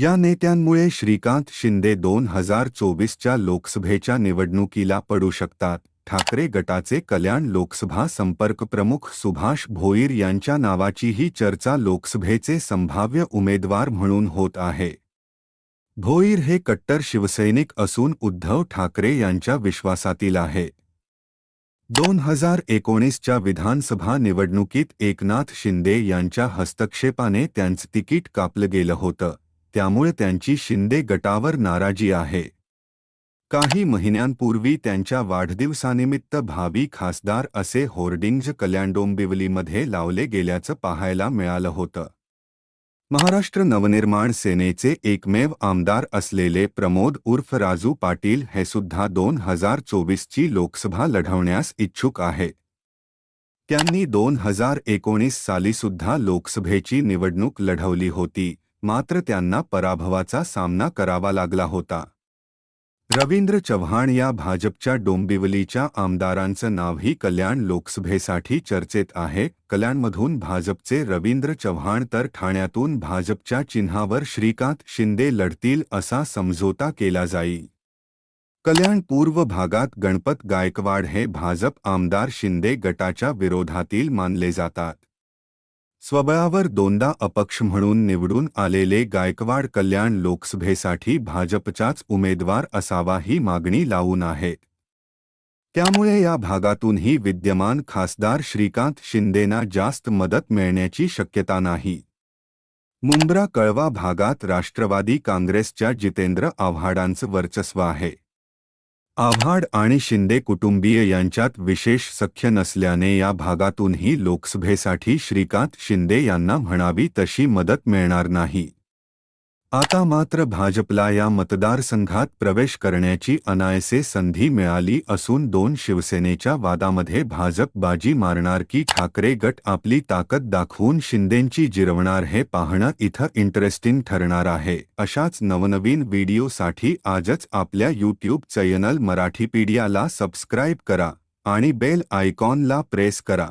या नेत्यांमुळे श्रीकांत शिंदे दोन हजार चोवीसच्या लोकसभेच्या निवडणुकीला पडू शकतात. ठाकरे गटाचे कल्याण लोकसभा संपर्क प्रमुख सुभाष भोईर यांच्या नावाचीही चर्चा लोकसभेचे संभाव्य उमेदवार म्हणून होत आहे. भोईर हे कट्टर शिवसैनिक असून उद्धव ठाकरे यांच्या विश्वासातील आहे. दोन हजार एकोणीसच्या विधानसभा निवडणुकीत एकनाथ शिंदे यांच्या हस्तक्षेपाने त्यांचं तिकीट कापलं गेलं होतं. त्यामुळे त्यांची शिंदे गटावर नाराजी आहे. काही महिन्यांपूर्वी त्यांच्या वाढदिवसानिमित्त भावी खासदार असे होर्डिंग्ज कल्याणडोंबिवलीमध्ये लावले गेल्याचं पाहायला मिळालं होतं. महाराष्ट्र नवनिर्माण सेनेचे एकमेव आमदार असलेले प्रमोद उर्फ राजू पाटील हे सुद्धा दोन हजार चोवीसची लोकसभा लढवण्यास इच्छुक आहे. त्यांनी दोन हजार एकोणीस साली सुद्धा लोकसभेची निवडणूक लढवली होती. मात्र त्यांना पराभवाचा सामना करावा लागला होता. रवींद्र चव्हाण या भाजपच्या डोंबिवलीच्या आमदारांचं नावही कल्याण लोकसभेसाठी चर्चेत आहे. कल्याणमधून भाजपचे रवींद्र चव्हाण तर ठाण्यातून भाजपच्या चिन्हावर श्रीकांत शिंदे लढतील असा समझोता केला जाई. कल्याण पूर्व भागात गणपत गायकवाड हे भाजप आमदार शिंदे गटाच्या विरोधातील मानले जातात. स्वबळावर दोनदा अपक्ष म्हणून निवडून आलेले गायकवाड कल्याण लोकसभेसाठी भाजपचाच उमेदवार असावा ही मागणी लावून आहे. त्यामुळे या भागातूनही विद्यमान खासदार श्रीकांत शिंदेना जास्त मदत मिळण्याची शक्यता नाही. मुंब्रा कळवा भागात राष्ट्रवादी काँग्रेसच्या जितेंद्र आव्हाडांचं वर्चस्व आहे. आव्हाड आणि शिंदे कुटुंबीय यांच्यात विशेष सख्य नसल्याने या भागातूनही लोकसभेसाठी श्रीकांत शिंदे यांना म्हणावी तशी मदत मिळणार नाही. आता मात्र भाजपला या मतदारसंघात प्रवेश करण्याची अनायसे संधी मिळाली असून दोन शिवसेनेच्या वादामध्ये भाजप बाजी मारणार की ठाकरे गट आपली ताकद दाखवून शिंदेंची जिरवणार हे पाहणं इथं इंटरेस्टिंग ठरणार आहे. अशाच नवनवीन व्हिडिओसाठी आजच आपल्या यूट्यूब चॅनल मराठीपीडियाला सबस्क्राईब करा आणि बेल आयकॉनला प्रेस करा.